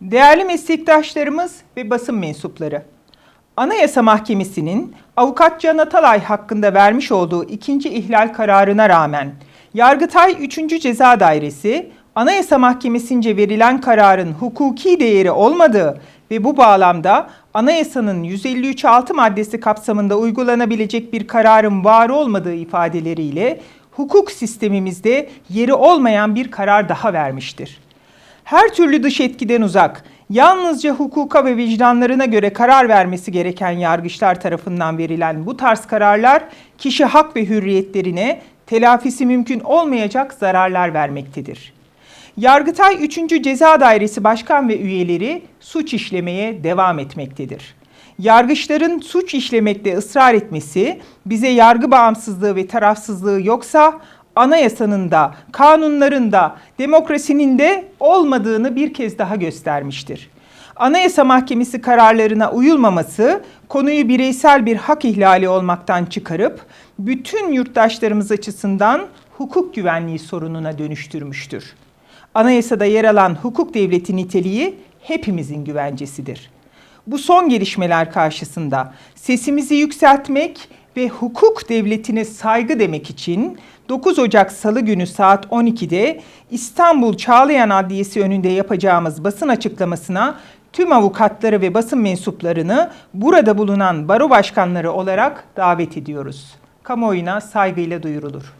Değerli meslektaşlarımız ve basın mensupları, Anayasa Mahkemesi'nin Avukat Can Atalay hakkında vermiş olduğu ikinci ihlal kararına rağmen Yargıtay 3. Ceza Dairesi, Anayasa Mahkemesi'nce verilen kararın hukuki değeri olmadığı ve bu bağlamda anayasanın 153.6 maddesi kapsamında uygulanabilecek bir kararın var olmadığı ifadeleriyle hukuk sistemimizde yeri olmayan bir karar daha vermiştir her türlü dış etkiden uzak, yalnızca hukuka ve vicdanlarına göre karar vermesi gereken yargıçlar tarafından verilen bu tarz kararlar kişi hak ve hürriyetlerine telafisi mümkün olmayacak zararlar vermektedir. Yargıtay 3. Ceza Dairesi Başkan ve üyeleri suç işlemeye devam etmektedir. Yargıçların suç işlemekte ısrar etmesi bize yargı bağımsızlığı ve tarafsızlığı yoksa anayasanın da, kanunların da, demokrasinin de olmadığını bir kez daha göstermiştir. Anayasa Mahkemesi kararlarına uyulmaması konuyu bireysel bir hak ihlali olmaktan çıkarıp bütün yurttaşlarımız açısından hukuk güvenliği sorununa dönüştürmüştür. Anayasada yer alan hukuk devleti niteliği hepimizin güvencesidir. Bu son gelişmeler karşısında sesimizi yükseltmek ve hukuk devletine saygı demek için 9 Ocak Salı günü saat 12'de İstanbul Çağlayan Adliyesi önünde yapacağımız basın açıklamasına tüm avukatları ve basın mensuplarını burada bulunan baro başkanları olarak davet ediyoruz. Kamuoyuna saygıyla duyurulur.